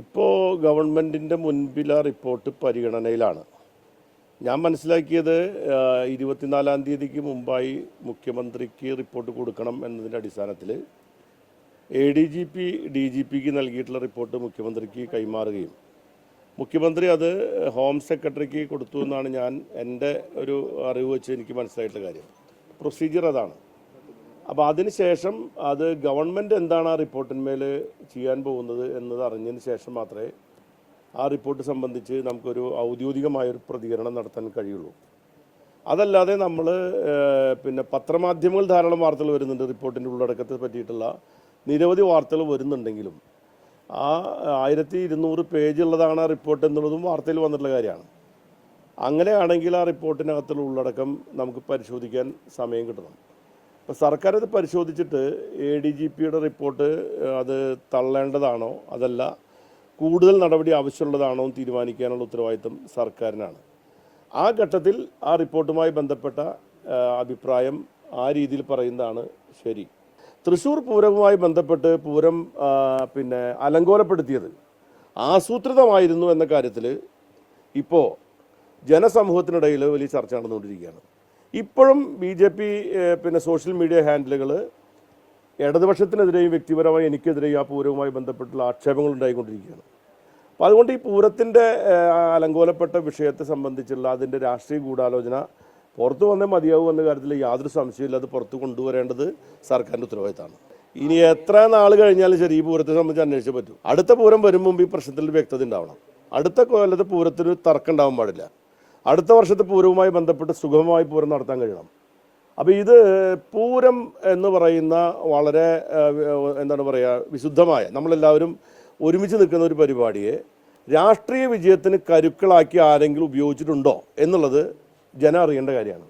ഇപ്പോൾ ഗവൺമെന്റിന്റെ മുൻപിൽ ആ റിപ്പോർട്ട് പരിഗണനയിലാണ്. ഞാൻ മനസ്സിലാക്കിയത് ഇരുപത്തിനാലാം തീയതിക്ക് മുമ്പായി മുഖ്യമന്ത്രിക്ക് റിപ്പോർട്ട് കൊടുക്കണം എന്നതിന്റെ അടിസ്ഥാനത്തിൽ A D G P D G പിക്ക് നൽകിയിട്ടുള്ള റിപ്പോർട്ട് മുഖ്യമന്ത്രിക്ക് കൈമാറുകയും മുഖ്യമന്ത്രി അത് ഹോം സെക്രട്ടറിക്ക് കൊടുത്തു എന്നാണ് ഞാൻ എന്റെ ഒരു അറിവ് വെച്ച് എനിക്ക് മനസ്സിലായിട്ടുള്ള കാര്യം. പ്രൊസീജിയർ അതാണ്. അപ്പോൾ അതിനുശേഷം അത് ഗവൺമെന്റ് എന്താണ് ആ റിപ്പോർട്ടിന്മേൽ ചെയ്യാൻ പോകുന്നത് എന്നത് അറിഞ്ഞതിന് ശേഷം മാത്രമേ ആ റിപ്പോർട്ട് സംബന്ധിച്ച് നമുക്കൊരു ഔദ്യോഗികമായൊരു പ്രതികരണം നടത്താൻ കഴിയുള്ളൂ. അതല്ലാതെ നമ്മൾ പിന്നെ പത്രമാധ്യമങ്ങൾ ധാരാളം വാർത്തകൾ വരുന്നുണ്ട് റിപ്പോർട്ടിന്റെ ഉള്ളടക്കത്തെ പറ്റിയിട്ടുള്ള നിരവധി വാർത്തകൾ വരുന്നുണ്ടെങ്കിലും ആ ആയിരത്തി ഇരുന്നൂറ് പേജ് ഉള്ളതാണ് ആ റിപ്പോർട്ട് എന്നുള്ളതും വാർത്തയിൽ വന്നിട്ടുള്ള കാര്യമാണ്. അങ്ങനെയാണെങ്കിൽ ആ റിപ്പോർട്ടിനകത്തുള്ള ഉള്ളടക്കം നമുക്ക് പരിശോധിക്കാൻ സമയം കിട്ടണം. അപ്പോൾ സർക്കാർ അത് പരിശോധിച്ചിട്ട് എ ഡി ജി പിയുടെ റിപ്പോർട്ട് അത് തള്ളേണ്ടതാണോ? അതല്ല കൂടുതൽ നടപടി ആവശ്യമുള്ളതാണോ എന്ന് തീരുമാനിക്കാനുള്ള ഉത്തരവാദിത്തം സർക്കാരിനാണ്. ആ ഘട്ടത്തിൽ ആ റിപ്പോർട്ടുമായി ബന്ധപ്പെട്ട അഭിപ്രായം ആ രീതിയിൽ പറയുന്നതാണ് ശരി. തൃശ്ശൂർ പൂരവുമായി ബന്ധപ്പെട്ട് പൂരം പിന്നെ അലങ്കോലപ്പെടുത്തിയത് ആസൂത്രിതമായിരുന്നു എന്ന കാര്യത്തിൽ ഇപ്പോൾ ജനസമൂഹത്തിനിടയിൽ വലിയ ചർച്ച നടന്നുകൊണ്ടിരിക്കുകയാണ്. ഇപ്പോഴും ബി ജെ പി പിന്നെ സോഷ്യൽ മീഡിയ ഹാൻഡിലുകൾ ഇടതുപക്ഷത്തിനെതിരെയും വ്യക്തിപരമായി എനിക്കെതിരെയും ആ പൂരവുമായി ബന്ധപ്പെട്ടുള്ള ആക്ഷേപങ്ങൾ ഉണ്ടായിക്കൊണ്ടിരിക്കുകയാണ്. അപ്പോൾ അതുകൊണ്ട് ഈ പൂരത്തിന്റെ അലങ്കോലപ്പെട്ട വിഷയത്തെ സംബന്ധിച്ചുള്ള അതിന്റെ രാഷ്ട്രീയ ഗൂഢാലോചന പുറത്തു വന്നേ മതിയാവും എന്ന കാര്യത്തിൽ യാതൊരു സംശയമില്ല അത് പുറത്ത് കൊണ്ടുവരേണ്ടത് സർക്കാരിന്റെ ഉത്തരവാദിത്തമാണ്. ഇനി എത്ര നാൾ കഴിഞ്ഞാലും ശരി ഈ പൂരത്തെ സംബന്ധിച്ച് അന്വേഷിച്ചേ പറ്റൂ. അടുത്ത പൂരം വരും മുമ്പ് ഈ പ്രശ്നത്തിൽ വ്യക്തത ഉണ്ടാവണം. അടുത്ത കൊല്ലത്തെ പൂരത്തിന് തർക്കം ഉണ്ടാവാൻ പാടില്ല. അടുത്ത വർഷത്തെ പൂരവുമായി ബന്ധപ്പെട്ട് സുഗമമായി പൂരം നടത്താൻ കഴിയണം. അപ്പോൾ ഇത് പൂരം എന്ന് പറയുന്ന വളരെ എന്താണ് പറയുക വിശുദ്ധമായ നമ്മളെല്ലാവരും ഒരുമിച്ച് നിൽക്കുന്ന ഒരു പരിപാടിയെ രാഷ്ട്രീയ വിജയത്തിന് കരുക്കളാക്കി ആരെങ്കിലും ഉപയോഗിച്ചിട്ടുണ്ടോ എന്നുള്ളത് ജനം അറിയേണ്ട കാര്യമാണ്.